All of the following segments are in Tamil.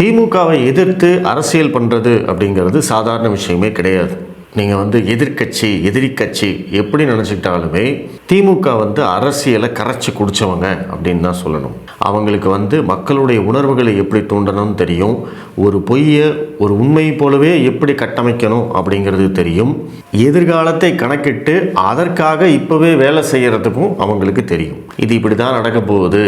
திமுகவை எதிர்த்து அரசியல் பண்ணுறது அப்படிங்கிறது சாதாரண விஷயமே கிடையாது. நீங்கள் வந்து எதிர்க்கட்சி எதிரி கட்சி எப்படி நினச்சிக்கிட்டாலுமே திமுக வந்து அரசியலை கரைச்சி குடித்தவங்க அப்படின்னு தான் சொல்லணும். அவங்களுக்கு வந்து மக்களுடைய உணர்வுகளை எப்படி தூண்டணும்னு தெரியும். ஒரு பொய்யை ஒரு உண்மை போலவே எப்படி கட்டமைக்கணும் அப்படிங்கிறது தெரியும். எதிர்காலத்தை கணக்கிட்டு அதற்காக இப்போவே வேலை செய்கிறதுக்கும் அவங்களுக்கு தெரியும். இது இப்படி தான் நடக்க போகுது.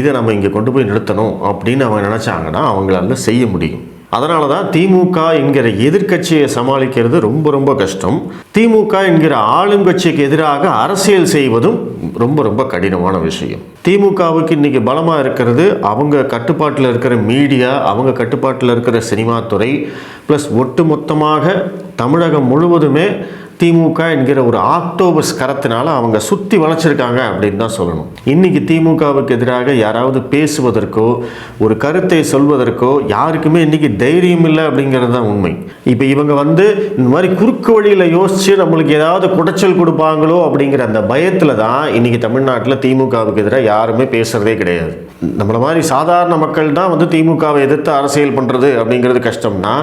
இதை நம்ம இங்கே கொண்டு போய் நிறுத்தணும் அப்படின்னு அவங்க நினச்சாங்கன்னா அவங்களால செய்ய முடியும். அதனால தான் திமுக என்கிற எதிர்க்கட்சியை சமாளிக்கிறது ரொம்ப ரொம்ப கஷ்டம். திமுக என்கிற ஆளுங்கட்சிக்கு எதிராக அரசியல் செய்வதும் ரொம்ப ரொம்ப கடினமான விஷயம். திமுகவுக்கு இன்னைக்கு பலமாக இருக்கிறது அவங்க கட்டுப்பாட்டில் இருக்கிற மீடியா அவங்க கட்டுப்பாட்டில் இருக்கிற சினிமா துறை ப்ளஸ் ஒட்டுமொத்தமாக தமிழகம் முழுவதுமே திமுக என்கிற ஒரு ஆக்டோபஸ் கரத்தினால அவங்க சுற்றி வளைச்சிருக்காங்க அப்படின்னு தான் சொல்லணும். இன்னைக்கு திமுகவுக்கு எதிராக யாராவது பேசுவதற்கோ ஒரு கருத்தை சொல்வதற்கோ யாருக்குமே இன்னைக்கு தைரியம் இல்லை அப்படிங்கிறது தான் உண்மை. இப்போ இவங்க வந்து இந்த மாதிரி குறுக்கு வழியில் யோசிச்சு நம்மளுக்கு ஏதாவது குடைச்சல் கொடுப்பாங்களோ அப்படிங்கிற அந்த பயத்தில் தான் இன்றைக்கி தமிழ்நாட்டில் திமுகவுக்கு எதிராக யாருமே பேசுறதே கிடையாது. நம்மளை மாதிரி சாதாரண மக்கள் தான் வந்து திமுகவை எதிர்த்து அரசியல் பண்ணுறது அப்படிங்கிறது கஷ்டம்னா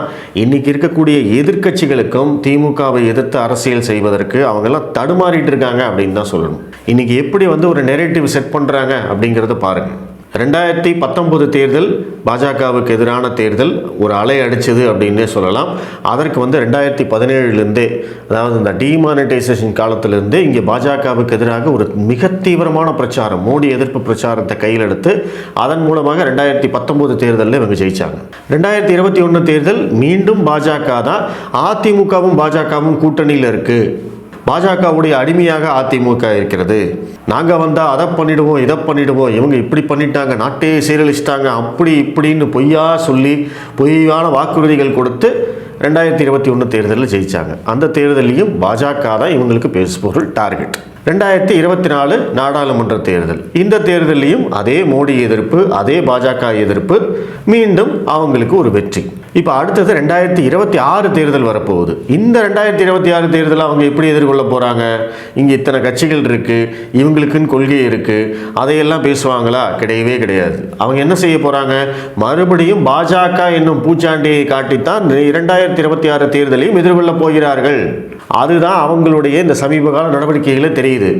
இன்னைக்கு இருக்கக்கூடிய எதிர்க்கட்சிகளுக்கும் திமுகவை எதிர்த்து அரசியல் செய்வதற்கு அவங்கெல்லாம் தடுமாறிட்டு இருக்காங்க அப்படின்னு தான் சொல்லணும். இன்றைக்கி எப்படி வந்து ஒரு நெரேட்டிவ் செட் பண்ணுறாங்க அப்படிங்கிறத பாருங்கள் ரெண்டாயிரத்தி பத்தொம்போது தேர்தல் பாஜகவுக்கு எதிரான தேர்தல் ஒரு அலை அடித்தது அப்படின்னே சொல்லலாம். அதற்கு வந்து ரெண்டாயிரத்தி பதினேழுலேருந்தே அதாவது இந்த டிமானிட்டைசேஷன் காலத்திலிருந்தே இங்கே பாஜகவுக்கு எதிராக ஒரு மிக தீவிரமான பிரச்சாரம் மோடி எதிர்ப்பு பிரச்சாரத்தை கையில் எடுத்து அதன் மூலமாக ரெண்டாயிரத்தி பத்தொம்போது தேர்தலில் இவங்க ஜெயித்தாங்க ரெண்டாயிரத்தி இருபத்தி ஒன்று தேர்தல் மீண்டும் பாஜக தான் அதிமுகவும் பாஜகவும் கூட்டணியில் இருக்குது பாஜகவுடைய அடிமையாக அதிமுக இருக்கிறது. நாங்கள் வந்தால் அதை பண்ணிடுவோம் இதை பண்ணிடுவோம். இவங்க இப்படி பண்ணிட்டாங்க நாட்டையே சீரழிச்சிட்டாங்க அப்படி இப்படின்னு பொய்யா சொல்லி பொய்யான வாக்குறுதிகள் கொடுத்து ரெண்டாயிரத்தி இருபத்தி ஒன்று தேர்தலில் ஜெயிச்சாங்க. அந்த தேர்தலையும் பாஜக தான் இவங்களுக்கு பேசுபொருள் டார்கெட். ரெண்டாயிரத்தி இருபத்தி நாலு நாடாளுமன்ற தேர்தல். இந்த தேர்தலையும் அதே மோடி எதிர்ப்பு அதே பாஜக எதிர்ப்பு மீண்டும் அவங்களுக்கு ஒரு வெற்றி. இப்போ அடுத்தது ரெண்டாயிரத்தி இருபத்தி ஆறு தேர்தல் வரப்போகுது. இந்த ரெண்டாயிரத்தி இருபத்தி ஆறு தேர்தலை அவங்க எப்படி எதிர்கொள்ள போகிறாங்க இங்கே இத்தனை கட்சிகள் இருக்குது இவங்களுக்குன்னு கொள்கை இருக்குது அதையெல்லாம் பேசுவாங்களா? கிடையவே கிடையாது. அவங்க என்ன செய்ய போகிறாங்க மறுபடியும் பாஜக என்னும் பூச்சாண்டியை காட்டித்தான் இரண்டாயிரத்தி இருபத்தி ஆறு தேர்தலையும் எதிர்கொள்ள போகிறார்கள். அதுதான் அவங்களுடைய இந்த சமீப கால தெரியுது.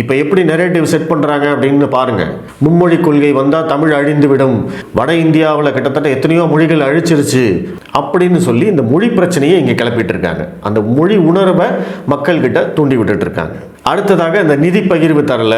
இப்போ எப்படி நெரேட்டிவ் செட் பண்ணுறாங்க அப்படின்னு பாருங்கள் மும்மொழி கொள்கை வந்தால் தமிழ் அழிந்து விடும் வட இந்தியாவில் கிட்டத்தட்ட எத்தனையோ மொழிகள் அழிச்சிருச்சு அப்படின்னு சொல்லி இந்த மொழி பிரச்சனையை இங்கே கிளப்பிட்டு இருக்காங்க அந்த மொழி உணர்வை மக்கள்கிட்ட தூண்டி விட்டுட்டு இருக்காங்க அடுத்ததாக இந்த நிதி பகிர்வு தரல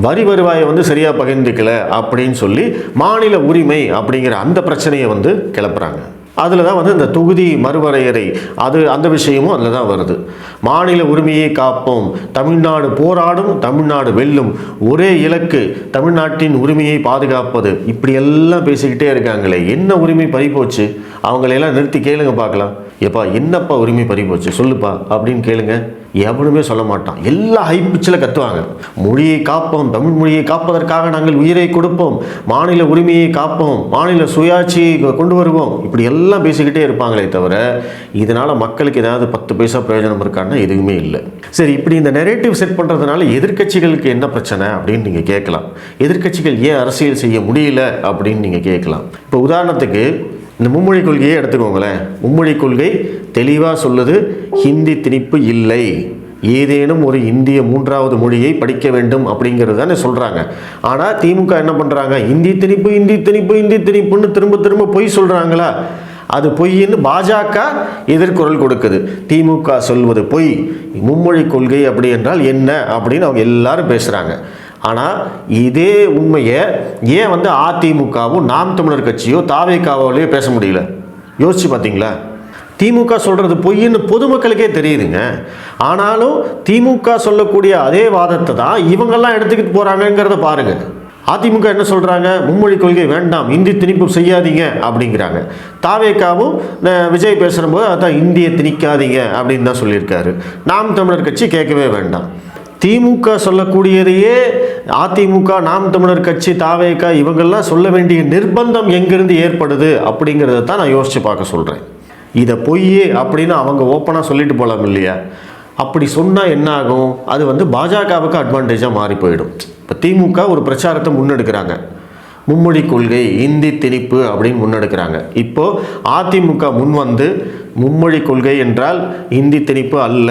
வரி வருவாயை வந்து சரியாக பகிர்ந்துக்கல அப்படின்னு சொல்லி மாநில உரிமை அப்படிங்கிற அந்த பிரச்சனையை வந்து கிளப்புறாங்க. அதில் தான் வந்து இந்த தொகுதி மறுவரையறை அது அந்த விஷயமும் அதில் தான் வருது. மாநில உரிமையை காப்போம் தமிழ்நாடு போராடும் தமிழ்நாடு வெல்லும். ஒரே இலக்கு தமிழ்நாட்டின் உரிமையை பாதுகாப்பது. இப்படியெல்லாம் பேசிக்கிட்டே இருக்காங்களே என்ன உரிமை பறிப்போச்சு அவங்களையெல்லாம் நிறுத்தி கேளுங்க பார்க்கலாம். எப்பா என்னப்பா உரிமை பறிபோச்சு சொல்லுப்பா அப்படின்னு கேளுங்க. எவனுமே சொல்ல மாட்டான். எல்லா ஹை பிச்சில் கத்துவாங்க. மொழியை காப்போம் தமிழ் மொழியை காப்பதற்காக நாங்கள் உயிரை கொடுப்போம். மாநில உரிமையை காப்போம் மாநில சுயாட்சியை கொண்டு வருவோம். இப்படி எல்லாம் பேசிக்கிட்டே இருப்பாங்களே தவிர இதனால் மக்களுக்கு ஏதாவது பத்து பைசா பிரயோஜனம் இருக்கான்னா எதுவுமே இல்லை. சரி இப்படி இந்த நெரேட்டிவ் செட் பண்ணுறதுனால எதிர்க்கட்சிகளுக்கு என்ன பிரச்சனை அப்படின்னு நீங்கள் கேட்கலாம். எதிர்க்கட்சிகள் ஏன் அரசியல் செய்ய முடியல அப்படின்னு நீங்கள் கேட்கலாம். இப்போ உதாரணத்துக்கு இந்த மும்மொழி கொள்கையை எடுத்துக்கோங்களேன். மும்மொழி கொள்கை தெளிவாக சொல்லுது ஹிந்தி திணிப்பு இல்லை. ஏதேனும் ஒரு இந்திய மூன்றாவது மொழியை படிக்க வேண்டும் அப்படிங்கிறது தானே சொல்கிறாங்க ஆனால் திமுக என்ன பண்ணுறாங்க இந்தி திணிப்பு இந்தி திணிப்பு இந்தி திணிப்புன்னு திரும்ப திரும்ப பொய் சொல்கிறாங்களா அது பொய்ன்னு பாஜக எதிர்குரல் கொடுக்குது. திமுக சொல்வது பொய். மும்மொழி கொள்கை அப்படி என்றால் என்ன? அப்படின்னு அவங்க எல்லாரும் பேசுகிறாங்க ஆனால் இதே உண்மையை ஏன் வந்து அதிமுகவும் நாம் தமிழர் கட்சியோ தாவேக்காவோலையோ பேச முடியல? யோசிச்சு பார்த்தீங்களா திமுக சொல்கிறது பொய்ன்னு பொதுமக்களுக்கே தெரியுதுங்க. ஆனாலும் திமுக சொல்லக்கூடிய அதே வாதத்தை தான் இவங்கெல்லாம் எடுத்துக்கிட்டு போகிறாங்கங்கிறத பாருங்கள் அதிமுக என்ன சொல்கிறாங்க மும்மொழி கொள்கை வேண்டாம் இந்தி திணிப்பு செய்யாதீங்க அப்படிங்கிறாங்க. தாவேக்காவும் விஜய் பேசுகிறபோது அதான் இந்தியை திணிக்காதீங்க அப்படின்னு தான் சொல்லியிருக்காரு. நாம் தமிழர் கட்சி கேட்கவே வேண்டாம். திமுக சொல்லக்கூடியதையே அதிமுக நாம் தமிழர் கட்சி தாவேக்கா இவங்கெல்லாம் சொல்ல வேண்டிய நிர்பந்தம் எங்கிருந்து ஏற்படுது அப்படிங்கிறத தான் நான் யோசித்து பார்க்க சொல்கிறேன் இதை பொய் அப்படின்னு அவங்க ஓப்பனாக சொல்லிட்டு போகலாம் இல்லையா? அப்படி சொன்னால் என்ன ஆகும்? அது வந்து பாஜகவுக்கு அட்வான்டேஜாக மாறி போயிடும். இப்போ திமுக ஒரு பிரச்சாரத்தை முன்னெடுக்கிறாங்க. மும்மொழி கொள்கை இந்தி திணிப்பு அப்படின்னு முன்னெடுக்கிறாங்க. இப்போது அதிமுக முன் வந்து மும்மொழி கொள்கை என்றால் இந்தி திணிப்பு அல்ல.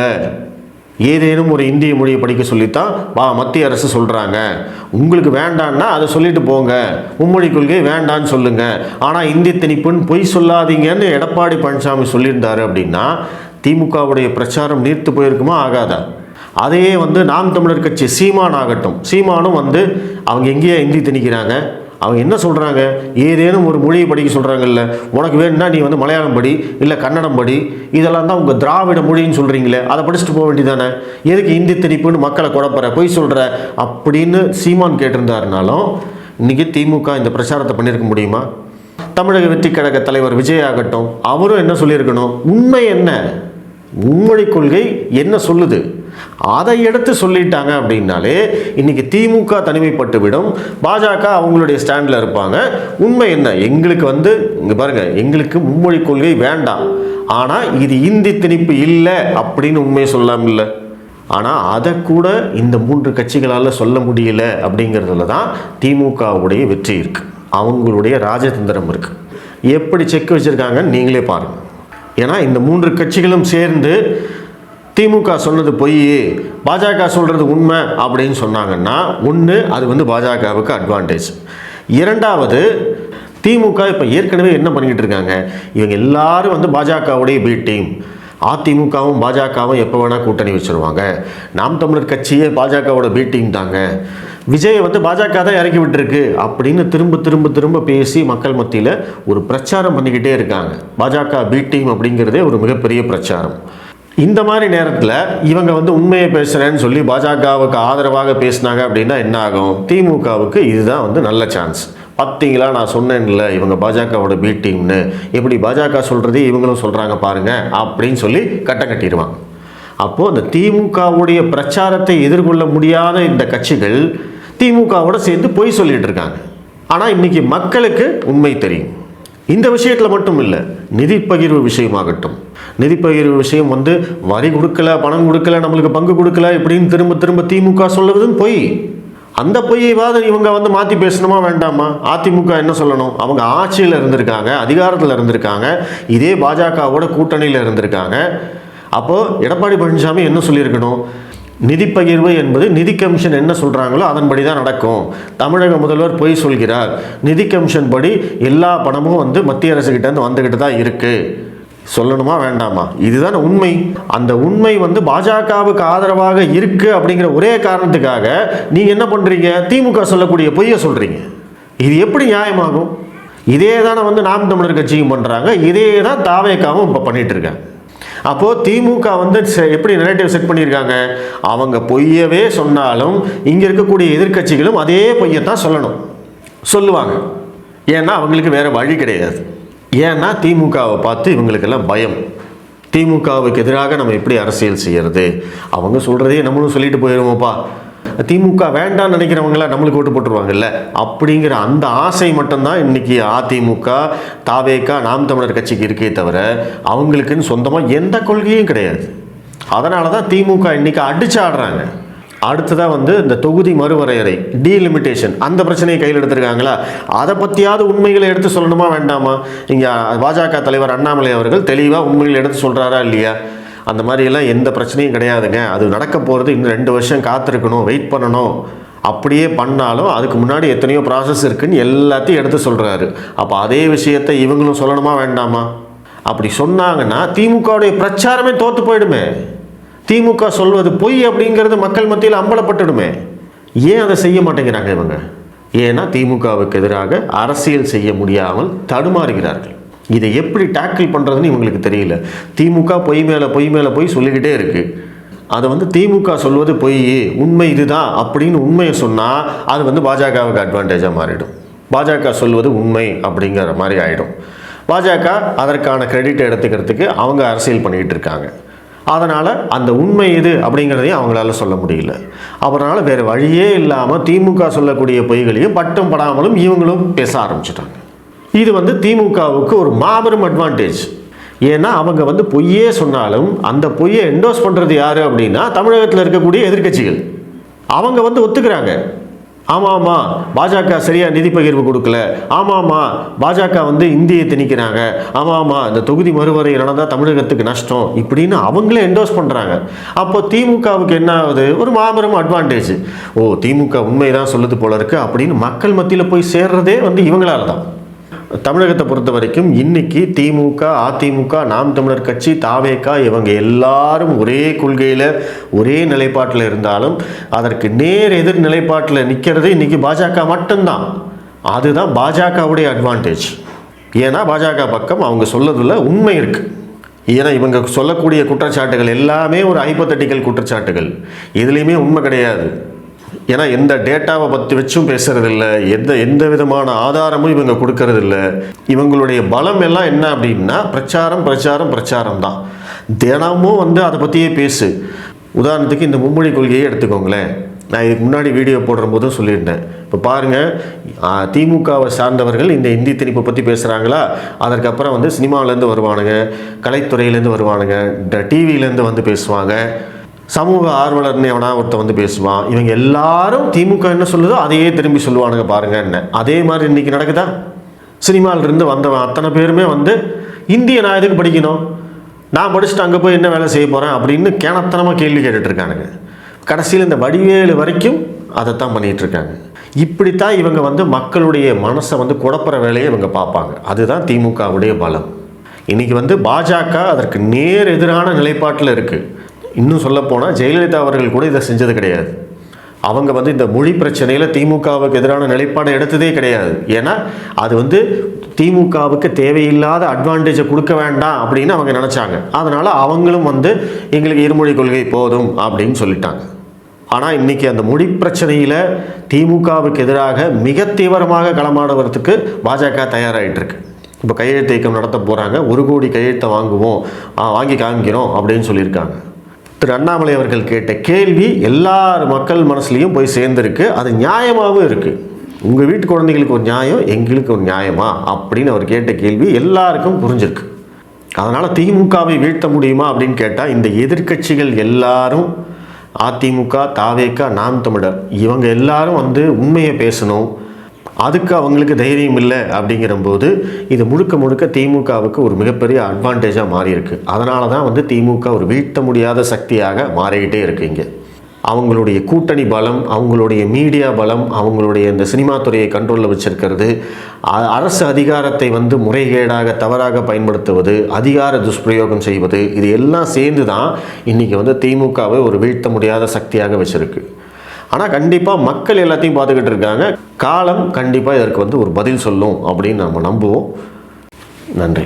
ஏதேனும் ஒரு இந்திய மொழியை படிக்க சொல்லித்தான் வா மத்திய அரசு சொல்கிறாங்க உங்களுக்கு வேண்டான்னா அதை சொல்லிட்டு போங்க. மும்மொழி கொள்கை வேண்டான்னு சொல்லுங்க. ஆனால் இந்தி திணிப்புன்னு பொய் சொல்லாதீங்கன்னு எடப்பாடி பழனிசாமி சொல்லியிருந்தாரு அப்படின்னா திமுகவுடைய பிரச்சாரம் நீர்த்து போயிருக்குமா? ஆகாதா. அதையே வந்து நாம் தமிழர் கட்சி சீமான் ஆகட்டும். சீமானும் வந்து அவங்க எங்கேயே இந்தி திணிக்கிறாங்க? அவங்க என்ன சொல்கிறாங்க ஏதேனும் ஒரு மொழியை படிக்க சொல்கிறாங்கல்ல உனக்கு வேணும்னா நீ வந்து மலையாளம் படி இல்லை கன்னடம் படி இதெல்லாம் தான் உங்கள் திராவிட மொழின்னு சொல்கிறீங்களே அதை படிச்சுட்டு போக வேண்டியதானே எதுக்கு இந்தி திணிப்புன்னு மக்களை குழப்பற பொய் சொல்கிற அப்படின்னு சீமான் கேட்டிருந்தாருனாலும் இன்றைக்கி திமுக இந்த பிரச்சாரத்தை பண்ணியிருக்க முடியுமா? தமிழக வெற்றி கழக தலைவர் விஜய் ஆகட்டும் அவரும் என்ன சொல்லியிருக்கணும்? உண்மை என்ன? உண்மை கொள்கை என்ன சொல்லுது? அதை எடுத்து சொல்லிட்டாங்க அப்படின்னாலே இன்னைக்கு திமுக தனிமைப்பட்டு விடும் பாஜக அவங்களுடைய ஸ்டாண்டில் இருப்பாங்க. உண்மை என்ன? எங்களுக்கு வந்து இங்கே பாருங்கள் எங்களுக்கு மும்மொழி கொள்கை வேண்டாம். ஆனால் இது இந்தி திணிப்பு இல்லை அப்படின்னு உண்மையை சொல்லாமல் இல்லை ஆனால் அதை கூட இந்த மூன்று கட்சிகளால் சொல்ல முடியல அப்படிங்கிறதுல தான் திமுகவுடைய வெற்றி இருக்குது அவங்களுடைய ராஜதந்திரம் இருக்குது எப்படி செக் வச்சுருக்காங்கன்னு நீங்களே பாருங்கள் ஏன்னா இந்த மூன்று கட்சிகளும் சேர்ந்து திமுக சொன்னது பொய் பாஜக சொல்கிறது உண்மை அப்படின்னு சொன்னாங்கன்னா ஒன்று அது வந்து பாஜகவுக்கு அட்வான்டேஜ் இரண்டாவது திமுக இப்போ ஏற்கனவே என்ன பண்ணிக்கிட்டு இருக்காங்க? இவங்க எல்லாரும் வந்து பாஜகவுடைய பி டீம் அதிமுகவும் பாஜகவும் எப்போ வேணால் கூட்டணி வச்சுருவாங்க. நாம் தமிழர் கட்சியே பாஜகவோட பி டீம் தாங்க. விஜயை வந்து பாஜக தான் இறக்கி விட்டுருக்கு அப்படின்னு திரும்ப திரும்ப திரும்ப பேசி மக்கள் மத்தியில் ஒரு பிரச்சாரம் பண்ணிக்கிட்டே இருக்காங்க. பாஜக பி டீம் அப்படிங்கிறதே ஒரு மிகப்பெரிய பிரச்சாரம். இந்த மாதிரி நேரத்தில் இவங்க வந்து உண்மையை பேசுகிறேன்னு சொல்லி பாஜகவுக்கு ஆதரவாக பேசினாங்க அப்படின்னா என்ன ஆகும்? திமுகவுக்கு இதுதான் வந்து நல்ல சான்ஸ் பார்த்தீங்களா? நான் சொன்னேன்ல இவங்க பாஜகவோட பி டீம்னு எப்படி பாஜக சொல்கிறது இவங்களும் சொல்கிறாங்க பாருங்கள் அப்படின்னு சொல்லி கட்ட கட்டிடுவாங்க. அப்போது அந்த திமுகவுடைய பிரச்சாரத்தை எதிர்கொள்ள முடியாத இந்த கட்சிகள் திமுகவோட சேர்ந்து பொய் சொல்லிகிட்டு இருக்காங்க. ஆனால் இன்னைக்கு மக்களுக்கு உண்மை தெரியும். இந்த விஷயத்தில் மட்டும் இல்லை நிதி பகிர்வு விஷயமாகட்டும். நிதி பகிர்வு விஷயம் வந்து வரி கொடுக்கல பணம் கொடுக்கல நம்மளுக்கு பங்கு கொடுக்கல இப்படின்னு திரும்ப திரும்ப திமுக சொல்லுவதும் பொய். அந்த பொய்யவாத இவங்க வந்து மாற்றி பேசணுமா வேண்டாமா? அதிமுக என்ன சொல்லணும்? அவங்க ஆட்சியில் இருந்திருக்காங்க அதிகாரத்தில் இருந்திருக்காங்க இதே பாஜகவோட கூட்டணியில் இருந்திருக்காங்க. அப்போது எடப்பாடி பழனிசாமி என்ன சொல்லியிருக்கணும்? நிதி பகிர்வு என்பது நிதி கமிஷன் என்ன சொல்கிறாங்களோ அதன்படி தான் நடக்கும். தமிழக முதல்வர் பொய் சொல்கிறார். நிதி கமிஷன் படி எல்லா பணமும் வந்து மத்திய அரசுக்கிட்டேருந்து வந்துக்கிட்டு தான் இருக்குது சொல்லணுமா வேண்டாமா? இதுதானே உண்மை. அந்த உண்மை வந்து பாஜகவுக்கு ஆதரவாக இருக்கு அப்படிங்கிற ஒரே காரணத்துக்காக நீங்க என்ன பண்றீங்க? திமுக சொல்லக்கூடிய பொய்யை சொல்றீங்க. இது எப்படி நியாயமாகும்? இதே தானே வந்து நாம் தமிழர் கட்சியும் பண்றாங்க. இதே தான் தாவேக்காவும் இப்போ பண்ணிட்டு இருக்காங்க. அப்போது திமுக வந்து செ- எப்படி நெரேட்டிவ் செட் பண்ணியிருக்காங்க? அவங்க பொய்யவே சொன்னாலும் இங்கே இருக்கக்கூடிய எதிர்க்கட்சிகளும் அதே பொய்யத்தான் சொல்லணும். சொல்லுவாங்க. ஏன்னா அவங்களுக்கு வேறு வழி கிடையாது. ஏன்னா திமுகவை பார்த்து இவங்களுக்கெல்லாம் பயம். திமுகவுக்கு எதிராக நம்ம எப்படி அரசியல் செய்கிறது அவங்க சொல்கிறதே நம்மளும் சொல்லிட்டு போயிடுவோம்ப்பா திமுக வேண்டாம்னு நினைக்கிறவங்களாம் நம்மளுக்கு ஓட்டு போட்டுருவாங்கல்ல. அப்படிங்கிற அந்த ஆசை மட்டும்தான் இன்னைக்கு அதிமுக தாவேக்கா நாம் தமிழர் கட்சிக்கு இருக்கே தவிர அவங்களுக்குன்னு சொந்தமாக எந்த கொள்கையும் கிடையாது. அதனால தான் திமுக இன்றைக்கி அடிச்சு ஆடுறாங்க. அடுத்ததாக வந்து இந்த தொகுதி மறுவரையறை டீலிமிட்டேஷன் அந்த பிரச்சனையை கையில் எடுத்திருக்காங்களா? அதை பற்றியாவது உண்மைகளை எடுத்து சொல்லணுமா வேண்டாமா? இங்கே பாஜக தலைவர் அண்ணாமலை அவர்கள் தெளிவாக உண்மைகளை எடுத்து சொல்கிறாரா இல்லையா? அந்த மாதிரியெல்லாம் எந்த பிரச்சனையும் கிடையாதுங்க. அது நடக்க போகிறது இன்னும் ரெண்டு வருஷம் காத்திருக்கணும் வெயிட் பண்ணணும். அப்படியே பண்ணாலும் அதுக்கு முன்னாடி எத்தனையோ ப்ராசஸ் இருக்குதுன்னு எல்லாத்தையும் எடுத்து சொல்கிறாரு அப்போ அதே விஷயத்தை இவங்களும் சொல்லணுமா வேண்டாமா? அப்படி சொன்னாங்கன்னா திமுகவுடைய பிரச்சாரமே தோற்று போயிடுமே. திமுக சொல்வது பொய் அப்படிங்கிறது மக்கள் மத்தியில் அம்பலப்பட்டுடுமே. ஏன் அதை செய்ய மாட்டேங்கிறாங்க இவங்க? ஏன்னா திமுகவுக்கு எதிராக அரசியல் செய்ய முடியாமல் தடுமாறுகிறார்கள். இதை எப்படி டேக்கிள் பண்ணுறதுன்னு இவங்களுக்கு தெரியல. திமுக பொய் மேலே பொய் மேலே பொய் சொல்லிக்கிட்டே இருக்குது அதை வந்து திமுக சொல்வது பொய் உண்மை இதுதான் அப்படின்னு உண்மையை சொன்னால் அது வந்து பாஜகவுக்கு அட்வான்டேஜாக மாறிடும். பாஜக சொல்வது உண்மை அப்படிங்கிற மாதிரி ஆகிடும் பாஜக அதற்கான கிரெடிட் எடுத்துக்கிறதுக்கு அவங்க அரசியல் பண்ணிக்கிட்டு இருக்காங்க. அதனால் அந்த உண்மை இது அப்படிங்கிறதையும் அவங்களால சொல்ல முடியல. அதனால் வேறு வழியே இல்லாமல் திமுக சொல்லக்கூடிய பொய்களையும் பட்டம் படாமலும் இவங்களும் பேச ஆரம்பிச்சிட்டாங்க. இது வந்து திமுகவுக்கு ஒரு மாபெரும் அட்வான்டேஜ் ஏன்னா அவங்க வந்து பொய்யே சொன்னாலும் அந்த பொய்யை என்டோஸ் பண்ணுறது யார் அப்படின்னா தமிழகத்தில் இருக்கக்கூடிய எதிர்க்கட்சிகள். அவங்க வந்து ஒத்துக்கிறாங்க. ஆமாம் ஆமாம் பாஜக சரியாக நிதி பகிர்வு கொடுக்கல. ஆமாம் ஆமாம் பாஜக வந்து இந்தியை திணிக்கிறாங்க. ஆமாம் ஆமாம் இந்த தொகுதி மறுவரை நடந்தால் தமிழகத்துக்கு நஷ்டம் இப்படின்னு அவங்களே என்டோஸ் பண்ணுறாங்க அப்போ திமுகவுக்கு என்ன ஆகுது? ஒரு மாபெரும் அட்வான்டேஜ் ஓ திமுக உண்மைதான் சொல்லுது போல இருக்குது அப்படின்னு மக்கள் மத்தியில் போய் சேர்றதே வந்து இவங்களால தான். தமிழகத்தை பொறுத்த வரைக்கும் இன்னைக்கு திமுக அதிமுக நாம் தமிழர் கட்சி தாவேகா இவங்க எல்லாரும் ஒரே கொள்கையில் ஒரே நிலைப்பாட்டில் இருந்தாலும் அதற்கு நேர் எதிர் நிலைப்பாட்டில் நிற்கிறது இன்னைக்கு பாஜக மட்டும்தான். அதுதான் பாஜகவுடைய அட்வான்டேஜ் ஏன்னா பாஜக பக்கம் அவங்க சொல்லதில் உண்மை இருக்குது ஏன்னா இவங்க சொல்லக்கூடிய குற்றச்சாட்டுகள் எல்லாமே ஒரு ஹைப்பத்தட்டிக்கல் குற்றச்சாட்டுகள். எதுலேயுமே உண்மை கிடையாது. ஏன்னா எந்த டேட்டாவை பற்றி வச்சும் பேசுறதில்ல எந்த எந்த விதமான ஆதாரமும் இவங்க கொடுக்கறதில்ல. இவங்களுடைய பலம் எல்லாம் என்ன அப்படின்னா பிரச்சாரம் பிரச்சாரம் பிரச்சாரம் தான். தினமும் வந்து அதை பற்றியே பேசு. உதாரணத்துக்கு இந்த மும்மொழி கொள்கையை எடுத்துக்கோங்களேன். நான் இதுக்கு முன்னாடி வீடியோ போடுற போதும் சொல்லியிருந்தேன். இப்போ பாருங்கள் திமுகவை சார்ந்தவர்கள் இந்த இந்தி திணிப்பை பற்றி பேசுகிறாங்களா அதற்கப்புறம் வந்து சினிமாவிலேருந்து வருவானுங்க கலைத்துறையிலேருந்து வருவானுங்க டிவியிலேருந்து வந்து பேசுவாங்க. சமூக ஆர்வலர்னு எவனா ஒருத்தன் வந்து பேசுவான் இவங்க எல்லாரும் திமுக என்ன சொல்லுதோ அதையே திரும்பி சொல்லுவானுங்க பாருங்க என்ன. அதே மாதிரி இன்னைக்கு நடக்குதா? சினிமாவிலிருந்து வந்தவன் அத்தனை பேருமே வந்து இந்திய நான் எதுக்கு படிக்கணும்? நான் படிச்சுட்டு அங்கே போய் என்ன வேலை செய்ய போகிறேன் அப்படின்னு கேனத்தனமாக கேள்வி கேட்டுட்ருக்கானுங்க கடைசியில் இந்த வடிவேலு வரைக்கும் அதைத்தான் பண்ணிகிட்ருக்காங்க இப்படித்தான் இவங்க வந்து மக்களுடைய மனசை வந்து குழப்புற வேலையை இவங்க பார்ப்பாங்க. அதுதான் திமுகவுடைய பலம். இன்னைக்கு வந்து பாஜக அதற்கு நேர் எதிரான நிலைப்பாட்டில் இருக்குது இன்னும் சொல்லப்போனால் ஜெயலலிதா அவர்கள் கூட இதை செஞ்சது கிடையாது. அவங்க வந்து இந்த மொழி பிரச்சனையில் திமுகவுக்கு எதிரான நிலைப்பாடு எடுத்ததே கிடையாது. ஏன்னா அது வந்து திமுகவுக்கு தேவையில்லாத அட்வான்டேஜை கொடுக்க வேண்டாம் அப்படின்னு அவங்க நினச்சாங்க. அதனால் அவங்களும் வந்து எங்களுக்கு இருமொழி கொள்கை போதும் அப்படின்னு சொல்லிட்டாங்க. ஆனால் இன்றைக்கி அந்த மொழி பிரச்சனையில் திமுகவுக்கு எதிராக மிக தீவிரமாக களமாடுவதற்கு பாஜக தயாராகிட்டுருக்கு இப்போ கையெழுத்து இயக்கம் நடத்த போகிறாங்க ஒரு கோடி கையெழுத்தை வாங்குவோம் வாங்கி காமிக்கிறோம் அப்படின்னு சொல்லியிருக்காங்க. திரு அண்ணாமலை அவர்கள் கேட்ட கேள்வி எல்லார் மக்கள் மனசுலையும் போய் சேர்ந்துருக்கு. அது நியாயமாகவும் இருக்குது உங்கள் வீட்டு குழந்தைகளுக்கு ஒரு நியாயம் எங்களுக்கு ஒரு நியாயமா? அப்படின்னு அவர் கேட்ட கேள்வி எல்லாருக்கும் புரிஞ்சிருக்கு. அதனால் திமுகவை வீழ்த்த முடியுமா அப்படின்னு கேட்டால் இந்த எதிர்க்கட்சிகள் எல்லாரும் அதிமுக தாவேக்கா நாம் தமிழர் இவங்க எல்லாரும் வந்து உண்மையை பேசணும். அதுக்கு அவங்களுக்கு தைரியம் இல்லை அப்படிங்கிறபோது இது முழுக்க முழுக்க திமுகவுக்கு ஒரு மிகப்பெரிய அட்வான்டேஜாக மாறியிருக்கு. அதனால தான் வந்து திமுக ஒரு வீழ்த்த முடியாத சக்தியாக மாறிக்கிட்டே இருக்குது இங்கே. அவங்களுடைய கூட்டணி பலம் அவங்களுடைய மீடியா பலம் அவங்களுடைய இந்த சினிமா துறையை கண்ட்ரோலில் வச்சிருக்கிறது அரசு அதிகாரத்தை வந்து முறைகேடாக தவறாக பயன்படுத்துவது அதிகார துஷ்பிரயோகம் செய்வது இது எல்லாம் சேர்ந்து தான் இன்றைக்கி வந்து திமுகவை ஒரு வீழ்த்த முடியாத சக்தியாக வச்சுருக்கு. ஆனால் கண்டிப்பாக மக்கள் எல்லாத்தையும் பார்த்துக்கிட்டு இருக்காங்க. காலம் கண்டிப்பாக இதற்கு வந்து ஒரு பதில் சொல்லும் அப்படின்னு நம்ம நம்புவோம். நன்றி.